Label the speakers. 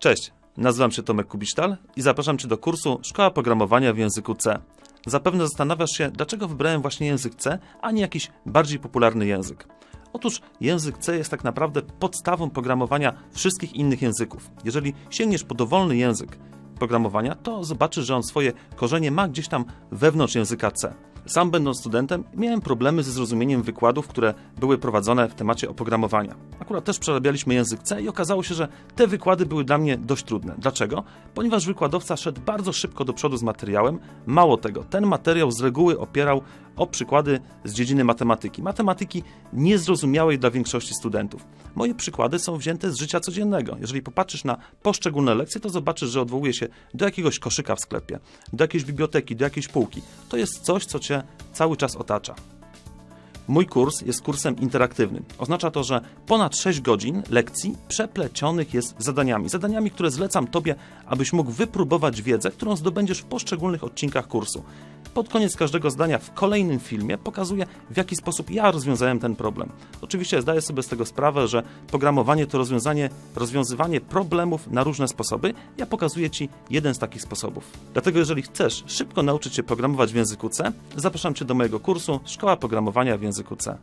Speaker 1: Cześć, nazywam się Tomek Kubisztal i zapraszam Cię do kursu Szkoła Programowania w języku C. Zapewne zastanawiasz się, dlaczego wybrałem właśnie język C, a nie jakiś bardziej popularny język. Otóż język C jest tak naprawdę podstawą programowania wszystkich innych języków. Jeżeli sięgniesz po dowolny język programowania, to zobaczysz, że on swoje korzenie ma gdzieś tam wewnątrz języka C. Sam będąc studentem, miałem problemy ze zrozumieniem wykładów, które były prowadzone w temacie oprogramowania. Akurat też przerabialiśmy język C i okazało się, że te wykłady były dla mnie dość trudne. Dlaczego? Ponieważ wykładowca szedł bardzo szybko do przodu z materiałem. Mało tego, ten materiał z reguły opierał o przykłady z dziedziny matematyki. Matematyki niezrozumiałej dla większości studentów. Moje przykłady są wzięte z życia codziennego. Jeżeli popatrzysz na poszczególne lekcje, to zobaczysz, że odwołuje się do jakiegoś koszyka w sklepie, do jakiejś biblioteki, do jakiejś półki. To jest coś, co cię cały czas otacza. Mój kurs jest kursem interaktywnym. Oznacza to, że ponad 6 godzin lekcji przeplecionych jest zadaniami. Zadaniami, które zlecam Tobie, abyś mógł wypróbować wiedzę, którą zdobędziesz w poszczególnych odcinkach kursu. Pod koniec każdego zdania w kolejnym filmie pokazuję, w jaki sposób ja rozwiązałem ten problem. Oczywiście zdaję sobie z tego sprawę, że programowanie to rozwiązanie, rozwiązywanie problemów na różne sposoby. Ja pokazuję Ci jeden z takich sposobów. Dlatego jeżeli chcesz szybko nauczyć się programować w języku C, zapraszam Cię do mojego kursu Szkoła Programowania w języku C.